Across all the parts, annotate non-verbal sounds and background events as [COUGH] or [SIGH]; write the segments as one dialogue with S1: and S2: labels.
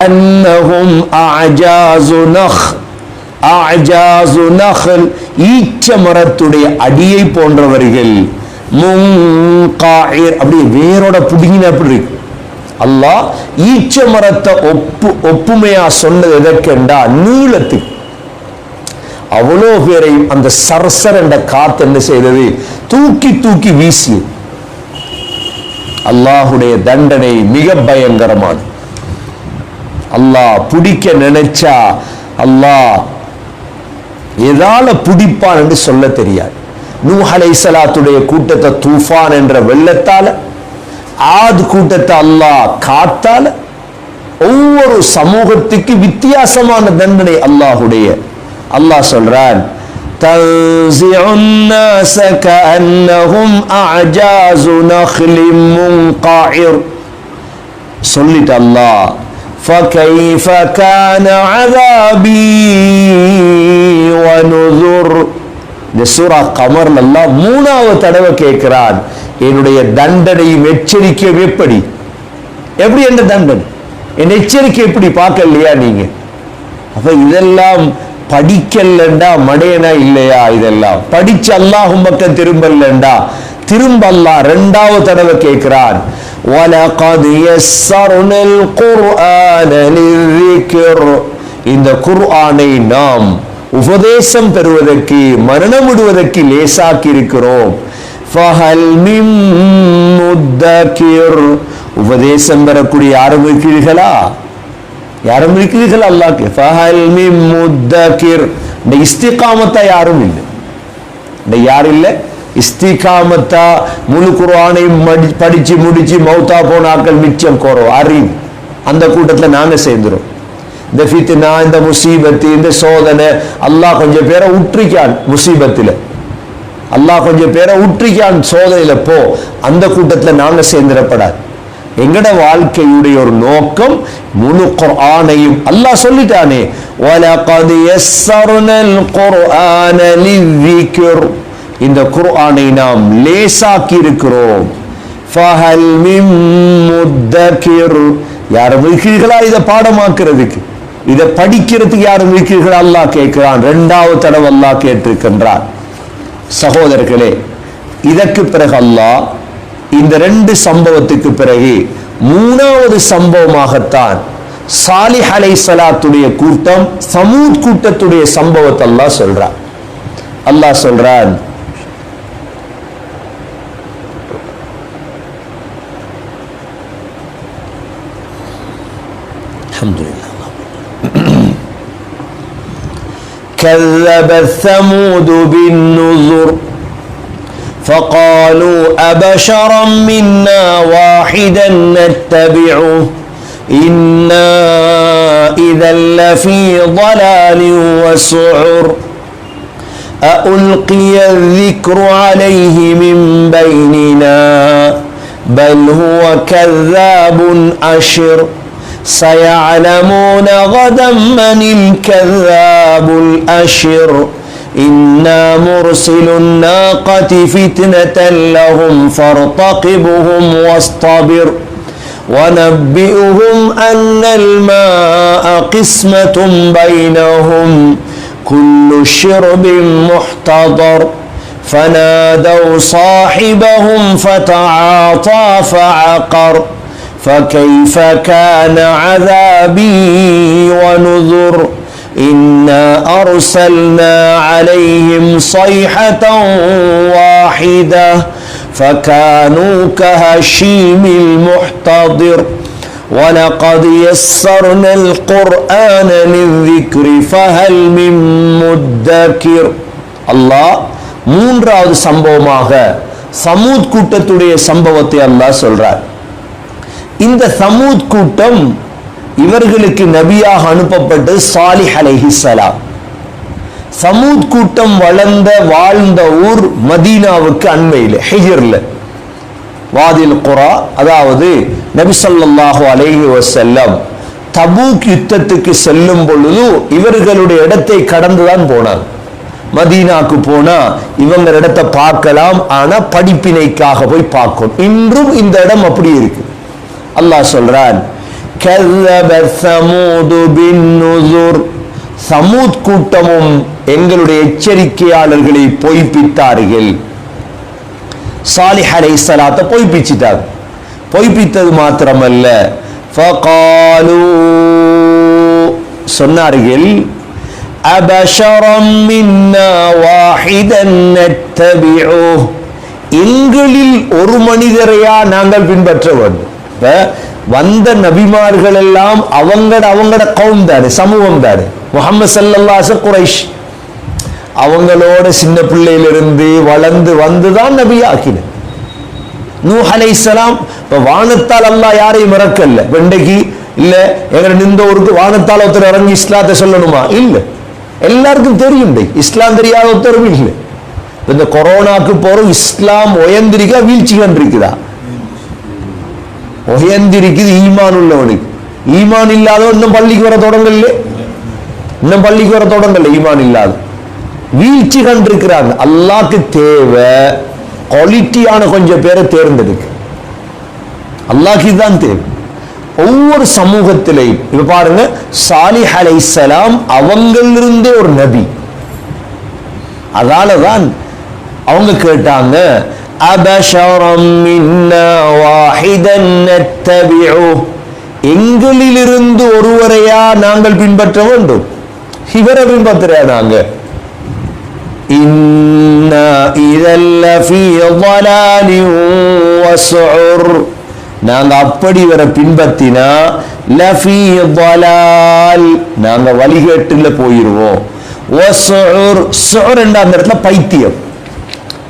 S1: أنهم أعجاز نخ أعجاز نخل ஈச்ச மரத்துடைய அடியை போன்றவர்கள் முன்காயிர் அப்படியே வேரோட புடுங்கின அப்படி இருக்கு அல்லாஹ் ஈச்ச மரத்தை ஒப்பு ஒப்புமையா சொன்னது எதற்கென்றா நீளத்துக்கு அவ்வளோ பேரை அந்த சரசர் என்ற காத்து என்ன செய்தது தூக்கி தூக்கி வீசியது அல்லாஹுடைய தண்டனை மிக பயங்கரமானது அல்லாஹ் பிடிக்க நினைச்சா அல்லாஹ் எதால பிடிப்பான் என்று சொல்ல தெரியாது நூஹ் அலைஹிஸ்ஸலாத்துடைய கூட்டத்தை தூஃபான் என்ற வெள்ளத்தால ஆத் கூட்டத்தை அல்லாஹ் காத்தால ஒவ்வொரு சமூகத்துக்கு வித்தியாசமான தண்டனை அல்லாஹுடைய அல்லாஹ் சொல்றான் تنزع الناس كأنهم أعجاز نخل منقعر சொல்லிட்டு அல்லாஹ் فكيف كان عذابي ونذر இந்த சூரா கமர்ல எல்லாம் மூணாவது தடவை கேட்கிறான் என்னுடைய தண்டனையும் எச்சரிக்கையும் எப்படி எப்படி என்ற தண்டனை என் எச்சரிக்கை எப்படி பார்க்கலையா நீங்க அப்ப இதெல்லாம் படிக்கலண்டா மடையனா இல்லையா இதெல்லாம் படிச்சு அல்லாஹும் பக்கம் திரும்பலண்டா திரும்ப அல்லாஹ் ரெண்டாவது தடவை கேட்கிறான் وَلَقَدْ يَسَّرْنَا الْقُرْآنَ لِلذِّكْرِ இந்த குர்ஆனை நாம் உபதேசம் பெறுவதற்கு மரணம் விடுவதற்கு லேசாக்கி இருக்கிறோம் فَهَلْ مِن مُدَّكِرٍ உபதேசம் பெறக்கூடிய யாரும் இருக்கிறீர்களா யாரும் இருக்கிறீர்கள் அல்லாஹ்க்கு ஃபஹல் மின் முத்தகிர் இந்த இஸ்திகாமத்தா யாரும் இல்லை இந்த யாரும் இல்லை இஸ்திகாமத்தா முழு குரானையும் படிச்சு முடிச்சு மௌத்தா போனாக்கள் மிச்சம் கோரோம் அறிவு. அந்த கூட்டத்தில் நாங்கள் சேர்ந்துடும் இந்த ஃபித்னா இந்த முசீபத்து இந்த சோதனை அல்லாஹ் கொஞ்சம் பேரை உற்றிக்கான் முசீபத்தில். அல்லாஹ் கொஞ்சம் பேரை உற்றிக்கான் சோதனையில் போ அந்த கூட்டத்தில் நாங்கள் சேர்ந்துடப்படாது எங்கட வாழ்க்கையுடைய ஒரு நோக்கம் முழு குர்ஆனையும் அல்லாஹ் சொல்லிட்டானே. வலகத் யஸ்ஸர்னல் குர்ஆன லிذிக்ர் இந்த குர்ஆனை நாம் லேசாக்கி இருக்கிறோம் ஃபஹல் மிம் முத்தகிர் யாரும் இருக்கிறீர்களா இதை பாடமாக்குறதுக்கு? இதை படிக்கிறதுக்கு யாரும் இருக்கிறீர்களா அல்லாஹ் கேட்கிறான். ரெண்டாவது தடவை அல்லாஹ் கேட்டிருக்கின்றான் சகோதரர்களே இதற்கு பிறகு அல்லாஹ் இந்த ரெண்டு சம்பவத்துக்கு பிறகு மூணாவது சம்பவமாகத்தான் சாலிஹ் அலை சலாத்துடைய கூட்டம் சமூத் கூட்டத்துடைய சம்பவத்தை அல்லாஹ் சொல்றான். அல்லாஹ் சொல்றான் الحمد لله. [CLEARS THROAT] كذب ثمود بالنذر فقالوا أبشرا منا واحدا نتبعه إنا إذا لفي ضلال وسعر. ألقي الذكر عليه من بيننا بل هو كذاب أشر. سيعلمون غدا من الكذاب الأشر. إنا مرسل الناقة فتنة لهم فارتقبهم واصطبر. ونبئهم أن الماء قسمة بينهم. كل شرب محتضر. فنادوا صاحبهم فتعاطى فعقر. فكيف كان عذابي ونذر إنا أرسلنا عليهم صيحة واحدة فكانوا كهشيم المحتضر ولقد يسرنا القرآن للذكر فهل من مدكر الله மூன்றாவது சம்பவமாக சமூத் கூட்டத்துடைய சம்பவத்தை அல்லாஹ் சொல்றார் இந்த சமூத் கூட்டம் இவர்களுக்கு நபியாக அனுப்பப்பட்டது சாலிஹ் அலைஹிஸ்ஸலாம் சமூத் கூட்டம் வளர்ந்த வாழ்ந்த ஊர் மதீனாவுக்கு அண்மையில் ஹிஜர்ல. வாதில் குரா அதாவது நபி ஸல்லல்லாஹு அலைஹி வசல்லம் தபூக் யுத்தத்துக்கு செல்லும் பொழுது இவர்களுடைய இடத்தை கடந்துதான் போனாங்க. மதீனாக்கு போனா இவங்க இடத்தை பார்க்கலாம் ஆனா படிப்பினைக்காக போய் பார்க்கணும். இன்றும் இந்த இடம் அப்படி இருக்கு. அல்லாஹ் சொல்றான் சமூத் கூட்டமும் எங்களுடைய எச்சரிக்கையாளர்களை பொய்ப்பித்தார்கள். சாலிஹ் அலை சலாத்தை பொய்ப்பிச்சிட்டாங்க. பொய்ப்பித்தது மாத்திரமல்ல. சொன்னார்கள் அபஷரம் மின்னா வாஹிதன் எங்களில் ஒரு மனிதரையா நாங்கள் பின்பற்ற வேண்டும் இப்ப வந்த நபிமார்கள் எல்லாம் அவங்கட அவங்கட கவுன் தாரு சமூகம் தாரு முகமது சல்லல்லாச குரைஷ் அவங்களோட சின்ன பிள்ளையிலிருந்து வளர்ந்து வந்துதான் நபி ஆக்கின. நூ அலைஹிஸ்ஸலாம் இப்ப வானத்தால் அல்லாஹ் யாரையும் மறக்கல வெண்டைக்கு இல்ல எங்க நின்ற ஊருக்கு வானத்தால் ஒருத்தர் இறங்கி இஸ்லாத்தை சொல்லணுமா? இல்ல. எல்லாருக்கும் தெரியும் இஸ்லாம் தெரியாத ஒருத்தரும் இல்லை. இந்த கொரோனாக்கு போறோம் இஸ்லாம் உயர்ந்திருக்கா வீழ்ச்சி கண்டிருக்குதா உயர்ந்திருக்குது ஈமான் உள்ளவனுக்கு. ஈமான் இல்லாதவன் இன்னும் பள்ளிக்கு வர தொடங்கல இன்னும் பள்ளிக்கு வர தொடங்கல ஈமான் இல்லாத. வீழ்ச்சி கண்டிருக்கிறாங்க. அல்லாக்கு தேவை குவாலிட்டியான கொஞ்சம் பேரை தேர்ந்தெடுக்க. அல்லாக்கு தான் தேவை. ஒவ்வொரு சமூகத்திலையும் இப்ப பாருங்க சாலிஹ் அலைஹிஸ்ஸலாம் அவங்களிருந்தே ஒரு நபி. அதால தான் அவங்க கேட்டாங்க அபஷரம் எங்களிலிருந்து ஒருவரையா நாங்கள் பின்பற்ற வேண்டும் இவரை பின்பற்றுறா நாங்க நாங்க அப்படி இவரை பின்பற்றினா நாங்க வழிகேட்டுல போயிருவோம் அந்த இடத்துல பைத்தியம்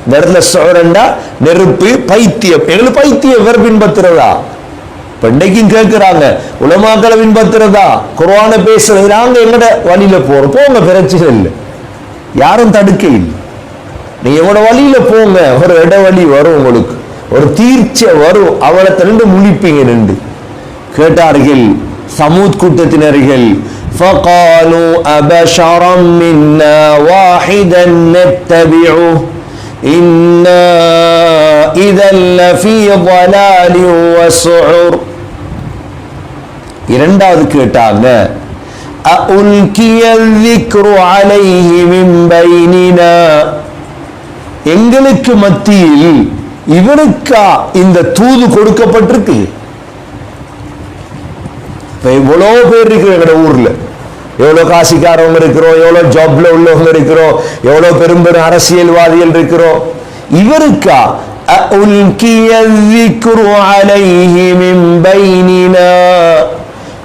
S1: இந்த இடத்துல சுரண்டா நெருப்பு பைத்தியம் எங்களுக்கு பைத்தியம் வேற பின்பற்றுறதா இப்ப இன்னைக்கும் கேட்கிறாங்க உலமாக்களை பின்பற்றுறதா குர்ஆனை பேசுறது நாங்க எங்கட வழியில போறோம் போங்க பிரச்சனை இல்லை யாரும் தடுக்க இல்லை நீங்க உங்களோட வழியில போங்க ஒரு இடவழி வரும் உங்களுக்கு ஒரு தீர்ச்சை வரும் அவளை நின்று முழிப்பீங்க நின்று கேட்டார்கள் சமூத் கூட்டத்தினர்கள் فقالوا أبشرا منا واحدا نتبعه إنا إذا لفي ضلال وسعر இரண்டாவது கேட்டாங்க أُلْقِيَ الذِّكْرُ عَلَيْهِ مِنْ بَيْنِنَا எங்களுக்கு மத்தியில் இவனுக்கா இந்த தூது கொடுக்கப்பட்டிருக்கு இப்ப எவ்வளோ பேர் இருக்கு எங்கட ஊர்ல எவ்வளோ காசிக்காரவங்க இருக்கிறோம் எவ்வளோ ஜாப்ல உள்ளவங்க இருக்கிறோம் எவ்வளோ பெரும் அரசியல்வாதிகள் இருக்கிறோம். இவருக்கா?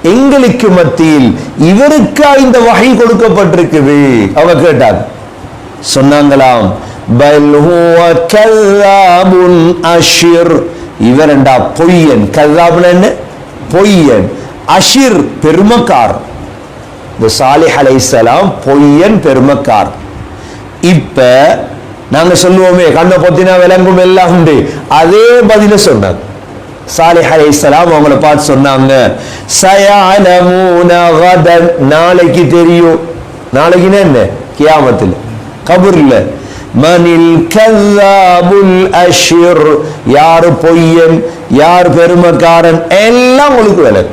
S1: எங்களுக்கு மத்தியில் இவருக்கா இந்த வகை கொடுக்கப்பட்டிருக்குது? அவங்க கேட்டாங்க சொன்னாங்களாம் இவரண்டா பொய்யன். கல்லாபுன்னு பொய்யன். அஷிர் பெருமக்காரன். இந்த சாலிஹ் அலைசலாம் பொய்யன் பெருமக்கார். இப்ப நாங்க சொல்லுவோமே கண்ணை பொத்தினா விளங்கும் எல்லாம் உண்டு. அதே பதில சொன்னாங்க சாலிஹ் அலைசலாம் அவங்கள பார்த்து சொன்னாங்க சயலமூன நாளைக்கு தெரியும். நாளைக்குன்னா என்ன கியாமத்தில். கபூர்ல. மனில் கல்லாபுல் அஷிர். யார் பொய்யன்? யார் பெருமக்காரன்? எல்லாம் உங்களுக்கு விலை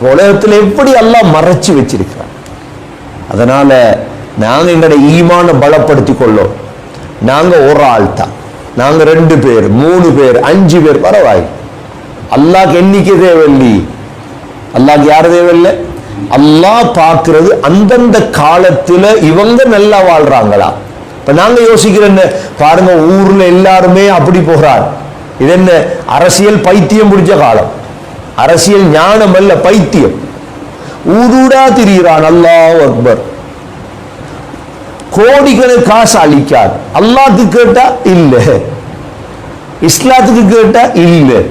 S1: உலகத்தில் எப்படி எல்லாம் மறைச்சு வச்சிருக்கிறான்? அதனால் நாங்கள் எங்களோட ஈமான பலப்படுத்தி கொள்ளோம் நாங்கள் ஒரு ஆள் தான். நாங்கள் ரெண்டு பேர் மூணு பேர் அஞ்சு பேர் பரவாயில்லை. அல்லாக்கு எண்ணிக்கை தேவையில்லை? அல்லாக்கு யார் தேவையில்லை? அல்லாஹ் பார்க்கறது அந்தந்த காலத்தில் இவங்க நல்லா வாழ்றாங்களா? இப்போ நாங்கள் யோசிக்கிறோம் என்ன? பாருங்க ஊரில் எல்லாருமே அப்படி போகிறார் இது என்ன? அரசியல் பைத்தியம் பிடிச்ச காலம். அரசியல் ஞானம் அல்ல பைத்தியம். ஊடுடா திரிகிறான் அல்லாஹ் அக்பர். கோடிக்கணக்கு காசு அழிக்கார் அல்லாத்துக்கு கேட்டா இல்ல. இஸ்லாத்துக்கு கேட்டா இல்ல.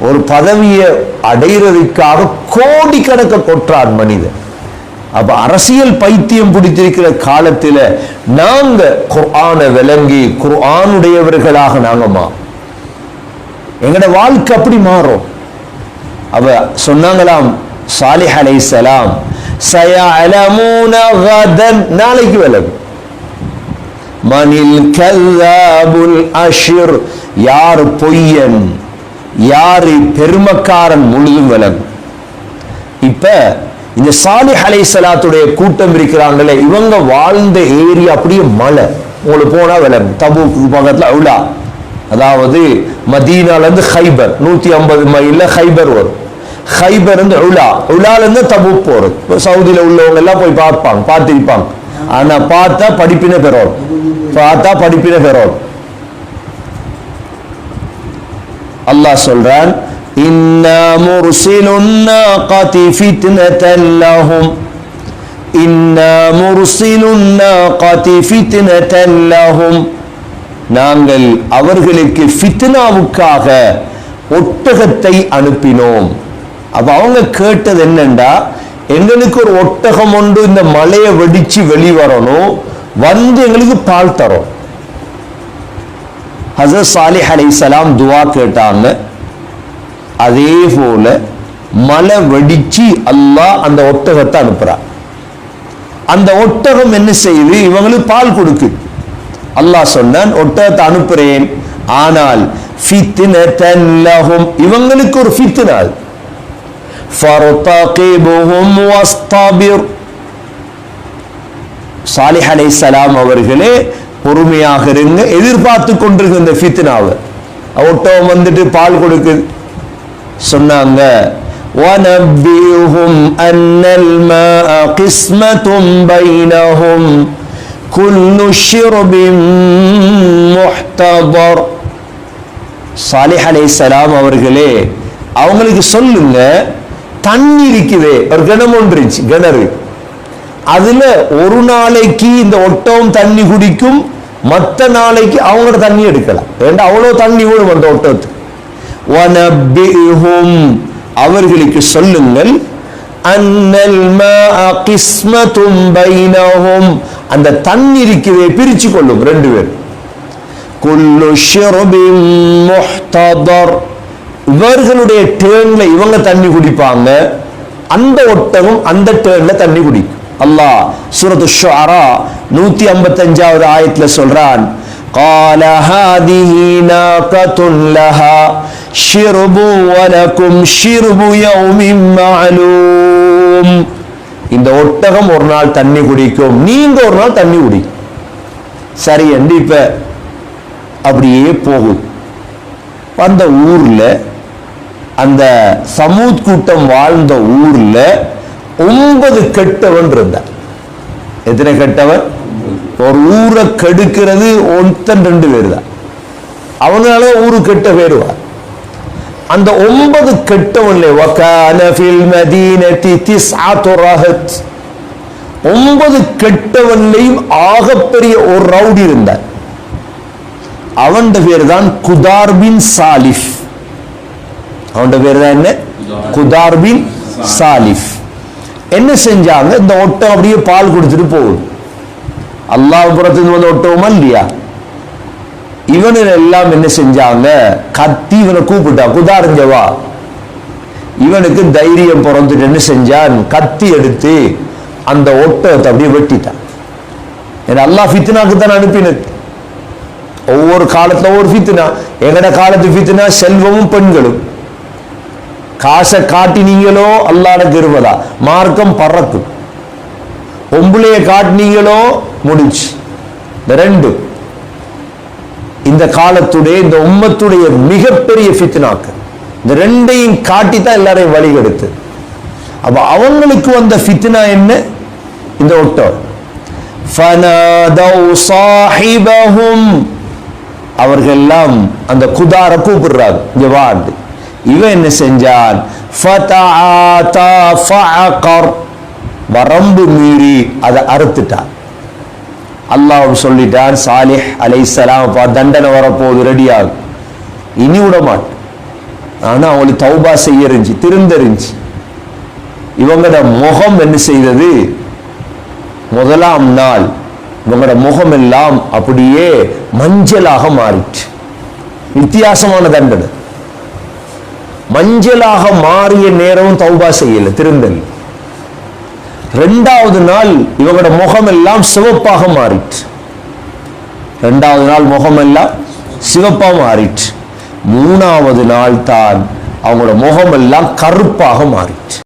S1: ஒரு பதவியை அடைகிறதுக்காக கோடிக்கணக்க கொற்றார் மனிதன். அப்ப அரசியல் பைத்தியம் பிடித்திருக்கிற காலத்துல நாங்க குர்ஆனை விளங்கி குர்ஆனுடையவர்களாக நாங்கம்மா. எங்கட வாழ்க்கை அப்படி மாறும். அவ சொன்னாங்களாம் சாலிஹ் அலை சலாம் நாளைக்கு விலகும் மனில் கல்லாபுல் அஷிர் யார் பொய்யன் யாரு பெருமக்காரன் முழுதும் விலகும் இப்ப இந்த சாலிஹ் அலைஹிஸ்ஸலாத்துடைய கூட்டம் இருக்கிறாங்களே இவங்க வாழ்ந்த ஏரியா அப்படியே மலை. உங்களுக்கு போனா விளங்கும் தபு பக்கத்துல அவுலா அதாவது மதீனால இருந்து ஹைபர் நூத்தி ஐம்பது மைல்ல ஹைபர் வரும். ஹைபர் இருந்து உலா உலால இருந்து போகிறது போறது சவுதியில உள்ளவங்க எல்லாம் போய் பார்ப்பாங்க பார்த்திருப்பாங்க ஆனா பார்த்தா படிப்பின பெறோம் பார்த்தா படிப்பின பெறோம் அல்லாஹ் சொல்றான் இன்னா முர்சிலுன் நாகதி ஃபித்னதன் லஹும் இன்னா முர்சிலுன் நாகதி ஃபித்னதன் லஹும் நாங்கள் அவர்களுக்கு ஃபித்னாவுக்காக ஒட்டகத்தை அனுப்பினோம் அப்ப அவங்க கேட்டது என்னண்டா? எங்களுக்கு ஒரு ஒட்டகம் ஒன்று இந்த மலையை வெடிச்சு வெளிவரணும் வந்து எங்களுக்கு பால் தரும். ஹசரத் சாலிஹ் சலாம் துவா கேட்டாங்க. அதே போல மலை வெடிச்சு அல்லாஹ் அந்த ஒட்டகத்தை அனுப்புறான் அந்த ஒட்டகம் என்ன செய்யுது? இவங்களுக்கு பால் கொடுக்குது அல்லாஹ் சொன்னான் ஒட்டகத்தை அனுப்புறேன். ஆனால் இவங்களுக்கு ஒரு ஃபித்னா ஃபர்தகிபுஹும் வஸ்தபிர் சாலிஹ் அலைஹிஸ்ஸலாம் அவர்களே பொறுமையாக இருங்க எதிர்பார்த்து கொண்டிருக்க இந்த ஃபித்னாவை ஒட்டகம் வந்துட்டு பால் கொடுக்குது சொன்னாங்க وَنَبِّئْهُمْ أَنَّ الْمَاءَ قِسْمَةٌ بَيْنَهُمْ كُلُّ شِرْبٍ مُحْتَضَرٌ சாலிஹ் அலைஹிஸ்ஸலாம் அவர்களே அவங்களுக்கு சொல்லுங்க தண்ணி இருக்குதே ஒரு கிணம் ஒன்று இருந்துச்சு கிணறு. அதுல ஒரு நாளைக்கு இந்த ஒட்டவும் தண்ணி குடிக்கும் மற்ற நாளைக்கு அவங்களோட தண்ணி எடுக்கலாம். ஏண்டா அவ்வளோ தண்ணி விடும் அந்த ஒட்டத்துக்கு வனபிஹும் அவர்களுக்கு சொல்லுங்கள் அந்த தண்ணி இருக்கவே பிரிச்சு கொள்ளும் ரெண்டு பேரும். குல்லு இவர்களுடைய டேர்ன்ல இவங்க தண்ணி குடிப்பாங்க அந்த ஒட்டகம் அந்த டேர்ன்ல தண்ணி குடிக்கும் அல்லாஹ் சூரத்து ஷுஅரா நூத்தி ஐம்பத்தஞ்சாவது ஆயத்துல சொல்றான் قال هذه ناقة لها شرب ولكم شرب يوم معلوم இந்த ஒட்டகம் ஒரு நாள் தண்ணி குடிக்கும் நீங்க ஒரு நாள் தண்ணி குடிக்கும் சரி என்று இப்ப அப்படியே போகுது அந்த ஊர்ல அந்த சமூத் கூட்டம் வாழ்ந்த ஊர்ல ஒன்பது கெட்டவன் இருந்தான் எத்தனை கெட்டவன்? ஒரு ஊரை கெடுக்கிறது ஒருத்தன் ரெண்டு பேர் தான். அவனால ஊரு கெட்ட பேருவார் அந்த ஒன்பது கெட்டவன்ல வகான ஃபில் மதீனதி திஸ்ஆத்து ரஹத். ஒன்பது கெட்டவன்லையும் ஆகப்பெரிய ஒரு ரவுடி இருந்தார். அவன் பேர் தான் குதார் பின் சாலிஃப் அவன் பேர் தான் என்ன குதார் பின் சாலிஃப் என்ன செஞ்சாங்க இந்த ஒட்டம் அப்படியே பால் கொடுத்துட்டு போகுது அல்லாஹ் வந்த வந்து ஒட்டவுமா இல்லையா இவனு எல்லாம் என்ன செஞ்சாங்க கத்தி இவனை கூப்பிட்டா குதாரிஞ்சவா இவனுக்கு தைரியம் பிறந்துட்டு என்ன செஞ்சான் கத்தி எடுத்து அந்த ஒட்டத்தை அப்படியே வெட்டிட்டான் ஏன்னா அல்லா ஃபித்னாக்கு தான் அனுப்பினது ஒவ்வொரு காலத்துல ஒவ்வொரு ஃபித்னா எங்கட காலத்து ஃபித்னா செல்வமும் பெண்களும் காசை காட்டினீங்களோ அல்லாட கிருபதா மார்க்கம் பறக்கும். பொம்பளைய காட்டினீங்களோ முடிஞ்சு. இந்த ரெண்டு. இந்த காலத்துடைய இந்த உம்மத்துடைய மிகப்பெரிய ஃபித்னாக்கு. இந்த ரெண்டையும் காட்டி தான் எல்லாரையும் வழிகெடுத்து. அப்ப அவங்களுக்கு வந்த ஃபித்னா என்ன? இந்த ஒட்டம் அவர்கள் எல்லாம் அந்த குதார கூப்பிடுறாங்க. இங்க வாண்டு இவன் என்ன செஞ்சான்? வரம்பு மீறி அதை அறுத்துட்டான். அல்லாஹ் சொல்லிட்டான் சாலிஹ் அலைஹிஸ்ஸலாம் பா தண்டனை வரப்போகுது ரெடியாகும் இனி விட மாட்டேன் ஆனா அவங்களுக்கு தௌபா செய்ய இருந்துச்சு திருந்தறிஞ்சு. இவங்களோட முகம் என்ன செய்தது? முதலாம் நாள். இவங்களோட முகம் எல்லாம் அப்படியே மஞ்சளாக மாறிச்சு வித்தியாசமான தண்டனை. மஞ்சளாக மாறிய நேரம் தௌபா செய்யல திருந்தல். ரெண்டாவது நாள் இவங்களோட முகம் எல்லாம் சிவப்பாக மாறிட்டு ரெண்டாவது நாள் முகம் எல்லாம் சிவப்பா மாறிட்டு மூணாவது நாள் தான் அவங்களோட முகம் எல்லாம் கருப்பாக மாறிட்டு